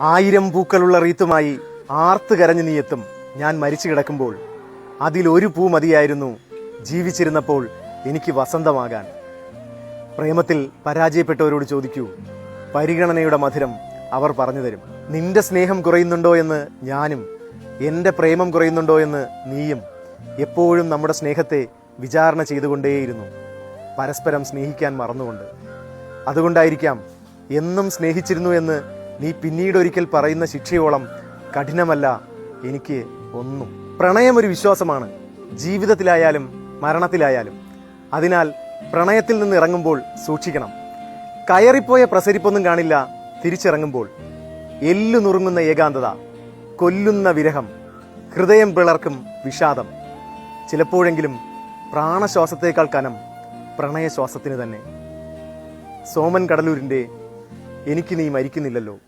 ആയിരം പൂക്കളുള്ള റീത്തുമായി ആർത്ത് കരഞ്ഞു നീയെത്തും ഞാൻ മരിച്ചു കിടക്കുമ്പോൾ അതിലൊരു പൂ മതിയായിരുന്നു. ജീവിച്ചിരുന്നപ്പോൾ എനിക്ക് വസന്തമാകാൻ. പ്രേമത്തിൽ പരാജയപ്പെട്ടവരോട് ചോദിക്കൂ. പരിഗണനയുടെ മധുരം അവർ പറഞ്ഞു തരും. നിന്റെ സ്നേഹം കുറയുന്നുണ്ടോ എന്ന് ഞാനും എന്റെ പ്രേമം കുറയുന്നുണ്ടോ എന്ന് നീയും എപ്പോഴും നമ്മുടെ സ്നേഹത്തെ വിചാരണ ചെയ്തുകൊണ്ടേയിരുന്നു. പരസ്പരം സ്നേഹിക്കാൻ മറന്നുകൊണ്ട്. അതുകൊണ്ടായിരിക്കാം എന്നും സ്നേഹിച്ചിരുന്നു എന്ന് നീ പിന്നീട് ഒരിക്കൽ പറയുന്ന ശിക്ഷയോളം കഠിനമല്ല എനിക്ക് ഒന്നും. പ്രണയം ഒരു വിശ്വാസമാണ് ജീവിതത്തിലായാലും മരണത്തിലായാലും. അതിനാൽ പ്രണയത്തിൽ നിന്ന് ഇറങ്ങുമ്പോൾ സൂക്ഷിക്കണം. കയറിപ്പോയ പ്രസരിപ്പൊന്നും കാണില്ല തിരിച്ചിറങ്ങുമ്പോൾ. എല്ലു നുറുങ്ങുന്ന ഏകാന്തത കൊല്ലുന്ന വിരഹം ഹൃദയം പിളർക്കും വിഷാദം. ചിലപ്പോഴെങ്കിലും പ്രാണശ്വാസത്തേക്കാൾ കനം പ്രണയശ്വാസത്തിന് തന്നെ. സോമൻ കടലൂരിന്റെ എനിക്ക് നീ മരിക്കുന്നില്ലല്ലോ.